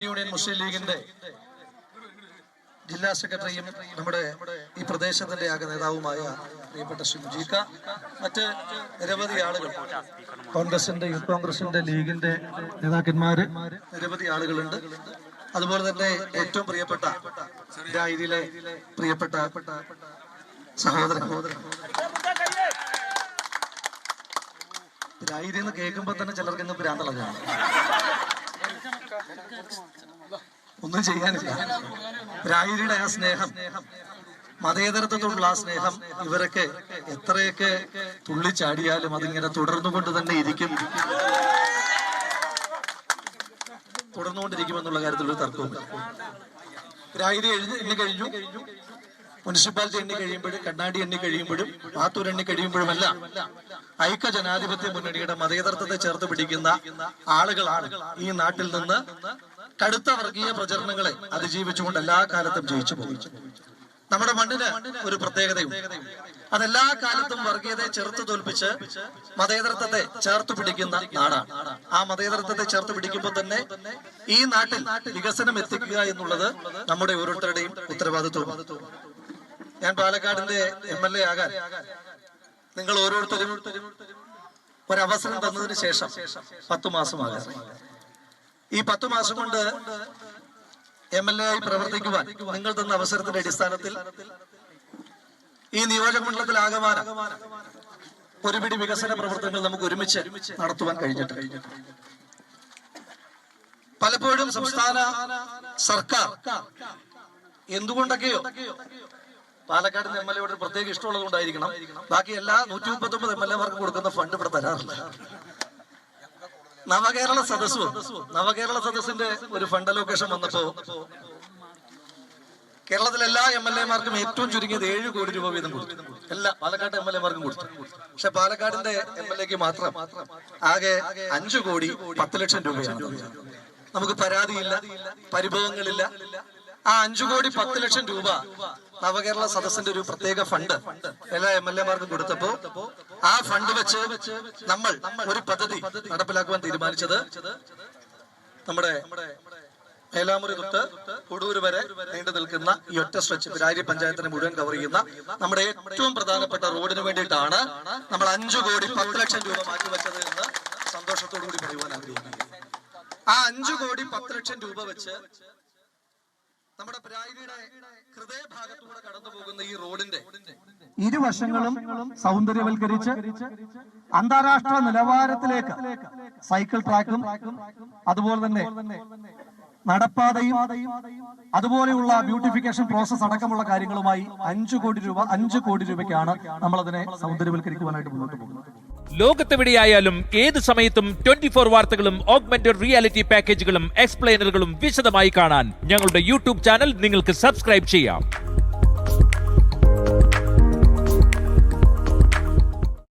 Union മുസ്ലിം ലീഗിന്റെ ജില്ലാ സെക്രട്ടറിയും നമ്മുടെ ഈ പ്രദേശത്തിന്റെ ആകെ നേതാവുമായ പ്രിയപ്പെട്ട ശ്രീ മുജീക്ക മറ്റ് നിരവധി ആളുകൾ കോൺഗ്രസിന്റെ യൂത്ത് കോൺഗ്രസിന്റെ ലീഗിന്റെ നേതാക്കന്മാര് നിരവധി ആളുകളുണ്ട്. അതുപോലെ തന്നെ ഏറ്റവും പ്രിയപ്പെട്ട രാജ്യയിലെ പ്രിയപ്പെട്ട സഹോദരൻ. രായിരി എന്ന് കേൾക്കുമ്പോ തന്നെ ചിലർക്ക് ഇന്ന് ഭ്രാന്തളഞ്ഞാണ് ഒന്നും ചെയ്യാനില്ല. രാഹുലിയുടെ ആ സ്നേഹം മതേതരത്വത്തോടുള്ള ആ സ്നേഹം ഇവരൊക്കെ എത്രയൊക്കെ തുള്ളിച്ചാടിയാലും അതിങ്ങനെ തുടർന്നുകൊണ്ട് തന്നെ ഇരിക്കും. തുടർന്നുകൊണ്ടിരിക്കുമെന്നുള്ള കാര്യത്തിൽ ഒരു തർക്കവും രായിരി എഴുതി കഴിഞ്ഞു. മുനിസിപ്പാലിറ്റി എണ്ണി കഴിയുമ്പോഴും കണ്ണാടി എണ്ണി കഴിയുമ്പോഴും മാത്തൂർ എണ്ണി കഴിയുമ്പോഴുമല്ല ഐക്യ ജനാധിപത്യ മുന്നണിയുടെ മതേതരത്വത്തെ ചേർത്ത് പിടിക്കുന്ന ആളുകളാണ് ഈ നാട്ടിൽ നിന്ന് കടുത്ത വർഗീയ പ്രചരണങ്ങളെ അതിജീവിച്ചുകൊണ്ട് എല്ലാ കാലത്തും ജയിച്ചു പോകും നമ്മുടെ മണ്ണിന് ഒരു പ്രത്യേകതയുണ്ട്. അതെല്ലാ കാലത്തും വർഗീയതയെ ചെറുത്തു തോൽപ്പിച്ച് മതേതരത്വത്തെ ചേർത്ത് പിടിക്കുന്ന നാടാണ്. ആ മതേതരത്വത്തെ ചേർത്ത് പിടിക്കുമ്പോൾ തന്നെ ഈ നാട്ടിൽ വികസനം എത്തിക്കുക എന്നുള്ളത് നമ്മുടെ ഓരോരുത്തരുടെയും ഉത്തരവാദിത്വമാണ്. ഞാൻ പാലക്കാടിന്റെ എം എൽ എ ആകാൻ നിങ്ങൾ ഓരോരുത്തരും ഒരവസരം തന്നതിന് ശേഷം പത്തു മാസമാകാം ഈ പത്തു മാസം കൊണ്ട് എം എൽ എ ആയി പ്രവർത്തിക്കുവാൻ നിങ്ങൾ തന്ന അവസരത്തിന്റെ അടിസ്ഥാനത്തിൽ ഈ നിയോജക മണ്ഡലത്തിലാകമാനം ഒരുപിടി വികസന പ്രവർത്തനങ്ങൾ നമുക്ക് ഒരുമിച്ച് നടത്തുവാൻ കഴിഞ്ഞിട്ടുണ്ട്. പലപ്പോഴും സംസ്ഥാന സർക്കാർ എന്തുകൊണ്ടൊക്കെയോ പാലക്കാടിന് എം എൽ എയുടെ പ്രത്യേക ഇഷ്ടമുള്ളത് കൊണ്ടായിരിക്കണം. ബാക്കി എല്ലാ നൂറ്റി മുപ്പത്തി ഒമ്പത് എം എൽ എമാർക്ക് കൊടുക്കുന്ന ഫണ്ട് ഇവിടെ തരാറില്ല. നവകേരള സദസ്സ്. നവകേരള സദസ്സിന്റെ ഒരു ഫണ്ട് അലോക്കേഷൻ വന്നപ്പോ കേരളത്തിലെ എല്ലാ എം എൽ എമാർക്കും ഏറ്റവും ചുരുങ്ങിയത് ഏഴ് കോടി രൂപ വീതം കൊടുത്തു. എല്ലാ പാലക്കാട് എം എൽ എമാർക്കും കൊടുത്തു. പക്ഷെ പാലക്കാടിന്റെ എം എൽ എക്ക് മാത്രം ആകെ അഞ്ചു കോടി പത്ത് ലക്ഷം രൂപയാണ്. നമുക്ക് പരാതിയില്ല പരിഭവങ്ങളില്ല. ആ അഞ്ചു കോടി പത്ത് ലക്ഷം രൂപ നവകേരള സദസ്സിന്റെ ഒരു പ്രത്യേക ഫണ്ട് എല്ലാ എം എൽ എമാർക്കും കൊടുത്തപ്പോ ആ ഫണ്ട് വെച്ച് നമ്മൾ ഒരു പദ്ധതി നടപ്പിലാക്കുവാൻ തീരുമാനിച്ചത് നമ്മുടെ മേലാമുറി തൊട്ട് കൊടൂർ വരെ നീണ്ടു നിൽക്കുന്ന ഈ ഒറ്റ സ്ട്രെച്ച് പിരാരി പഞ്ചായത്തിനെ മുഴുവൻ കവർ ചെയ്യുന്ന നമ്മുടെ ഏറ്റവും പ്രധാനപ്പെട്ട റോഡിന് വേണ്ടിയിട്ടാണ് നമ്മൾ അഞ്ചു കോടി പത്ത് ലക്ഷം രൂപ മാറ്റിവെച്ചത് എന്ന് സന്തോഷത്തോടു കൂടി പറയുവാൻ ആഗ്രഹിക്കുന്നു. ആ അഞ്ചു കോടി പത്ത് ലക്ഷം രൂപ വെച്ച് നമ്മുടെ പിരാരിയുടെ ഹൃദയഭാഗത്തൂടെ കടന്നു പോകുന്ന ഈ റോഡിന്റെ ഇരുവശങ്ങളും സൗന്ദര്യവൽക്കരിച്ച് അന്താരാഷ്ട്ര നിലവാരത്തിലേക്ക് സൈക്കിൾ ട്രാക്കും അതുപോലെ തന്നെ നടപ്പാതയും അതുപോലെയുള്ള ബ്യൂട്ടിഫിക്കേഷൻ പ്രോസസ് അടക്കമുള്ള കാര്യങ്ങളുമായി അഞ്ചു കോടി രൂപ അഞ്ചു കോടി രൂപയ്ക്കാണ് നമ്മൾ അതിനെ സൗന്ദര്യവൽക്കരിക്കുവാനായിട്ട് മുന്നോട്ട് പോകുന്നത്. ലോകത്തെവിടെയായാലും ഏത് സമയത്തും ട്വന്റി ഫോർ വാർത്തകളും ഓഗ്മെന്റഡ് റിയാലിറ്റി പാക്കേജുകളും എക്സ്പ്ലെയിനറുകളും വിശദമായി കാണാൻ ഞങ്ങളുടെ യൂട്യൂബ് ചാനൽ നിങ്ങൾക്ക് സബ്സ്ക്രൈബ് ചെയ്യാം.